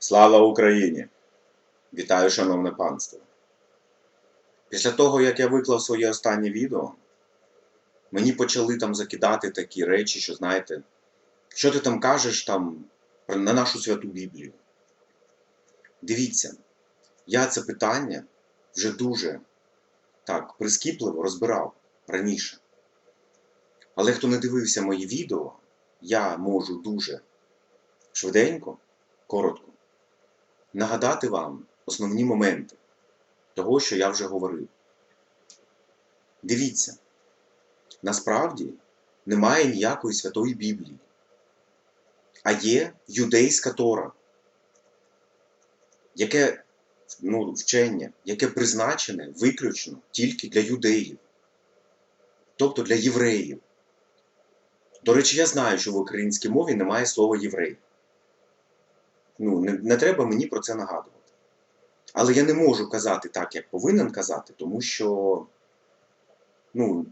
Слава Україні! Вітаю, шановне панство! Після того, як я виклав своє останнє відео, мені почали там закидати такі речі, що знаєте, що ти там кажеш там на нашу святу Біблію. Дивіться, я це питання вже дуже так прискіпливо розбирав раніше. Але хто не дивився мої відео, я можу дуже швиденько, коротко нагадати вам основні моменти того, що я вже говорив. Дивіться, насправді немає ніякої святої Біблії, а є юдейська Тора, яке ну, вчення, яке призначене виключно тільки для юдеїв, тобто для євреїв. До речі, я знаю, що в українській мові немає слова єврей. Ну, не, не треба мені про це нагадувати. Але я не можу казати так, як повинен казати, тому що ну,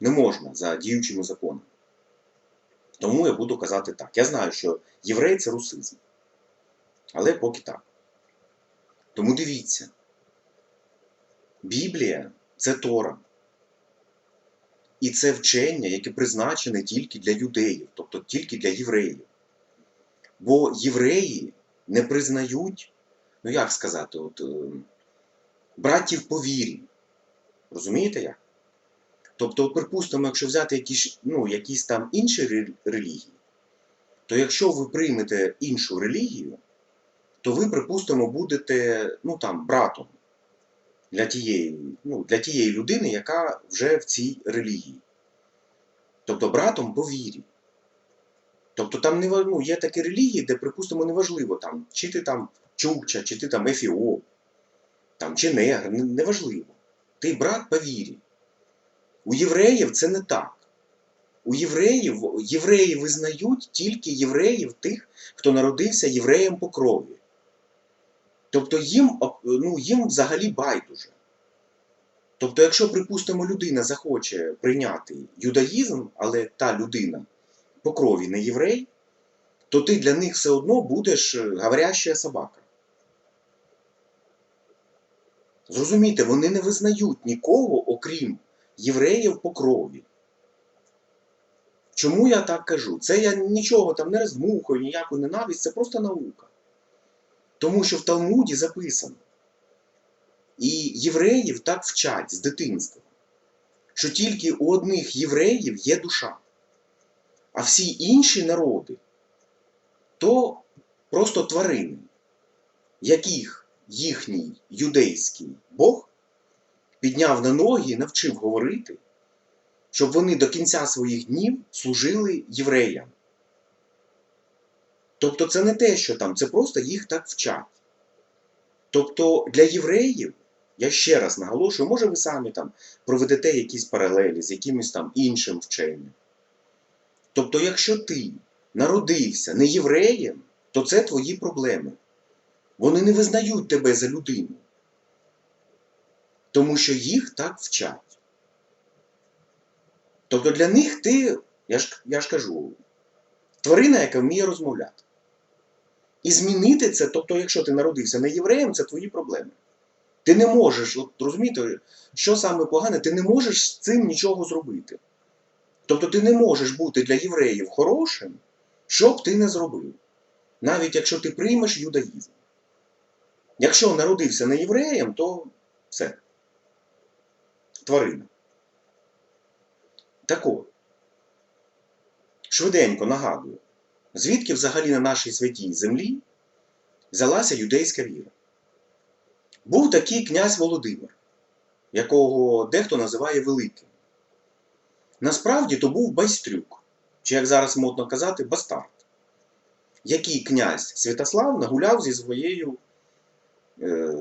не можна за діючими законами. Тому я буду казати так. Я знаю, що єврей це русизм. Але поки так. Тому дивіться. Біблія це Тора. І це вчення, яке призначене тільки для юдеїв, тобто тільки для євреїв. Бо євреї не признають, ну як сказати, от, е, братів по вірі. Розумієте як? Тобто, припустимо, якщо взяти якісь, ну, якісь там інші релігії, то якщо ви приймете іншу релігію, то ви, припустимо, будете ну, там, братом для тієї, ну, для тієї людини, яка вже в цій релігії. Тобто братом по вірі. Тобто там не ну, є такі релігії, де, припустимо, неважливо, там, чи ти там чукча, чи ти там ефіоп, там, чи негр, неважливо. Ти брат по вірі. У євреїв це не так. У євреїв євреї визнають тільки євреїв тих, хто народився євреєм по крові. Тобто їм, ну, їм взагалі байдуже. Тобто, якщо, припустимо, людина захоче прийняти юдаїзм, але та людина по крові не єврей, то ти для них все одно будеш е, говоряща собака. Зрозумійте, вони не визнають нікого, окрім євреїв по крові. Чому я так кажу? Це я нічого там не роздмухаю, ніяку ненависть, це просто наука. Тому що в Талмуді записано. І євреїв так вчать з дитинства, що тільки у одних євреїв є душа, а всі інші народи то просто тварини, яких їхній юдейський Бог підняв на ноги і навчив говорити, щоб вони до кінця своїх днів служили євреям. Тобто це не те, що там, це просто їх так вчать. Тобто для євреїв, я ще раз наголошую, може ви самі там проведете якісь паралелі з якимось там іншим вченням. Тобто, якщо ти народився не євреєм, то це твої проблеми. Вони не визнають тебе за людину. Тому що їх так вчать. Тобто для них ти, я ж, я ж кажу, тварина, яка вміє розмовляти. І змінити це, тобто, якщо ти народився не євреєм, це твої проблеми. Ти не можеш, от розумієте, що саме погане, ти не можеш з цим нічого зробити. Тобто ти не можеш бути для євреїв хорошим, що б ти не зробив. Навіть якщо ти приймеш юдаїзм. Якщо народився не євреєм, то все. Тварина. Так от, швиденько нагадую, звідки взагалі на нашій святій землі взялася юдейська віра. Був такий князь Володимир, якого дехто називає Великим. Насправді то був байстрюк, чи як зараз модно казати, бастард, який князь Святослав нагуляв зі своєю, е,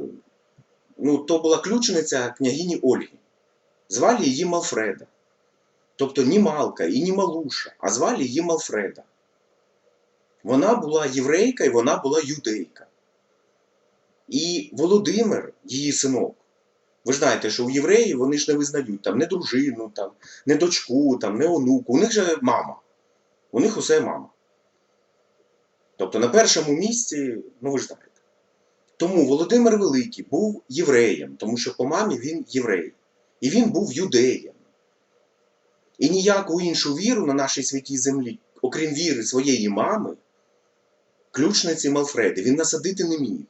ну, то була ключениця княгині Ольги. Звали її Малфреда. Тобто ні Малка і ні Малуша, а звали її Малфреда. Вона була єврейка і вона була юдейка. І Володимир, її синок, ви ж знаєте, що у євреїв вони ж не визнають там не дружину, там, не дочку, там, не онуку. У них же мама. У них усе мама. Тобто на першому місці, ну ви ж знаєте. Тому Володимир Великий був євреєм, тому що по мамі він єврей. І він був юдеєм. І ніяку іншу віру на нашій святій землі, окрім віри своєї мами, ключниці Малфреди, він насадити не міг.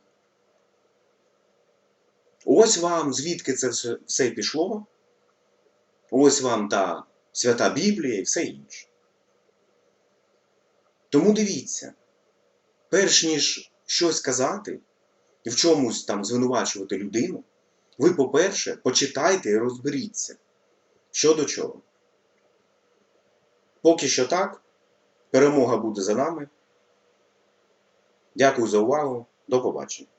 Ось вам звідки це все, пішло. Ось вам та свята Біблія і все інше. Тому дивіться, перш ніж щось казати і в чомусь там звинувачувати людину, ви, по-перше, почитайте і розберіться, що до чого. Поки що так, перемога буде за нами. Дякую за увагу. До побачення.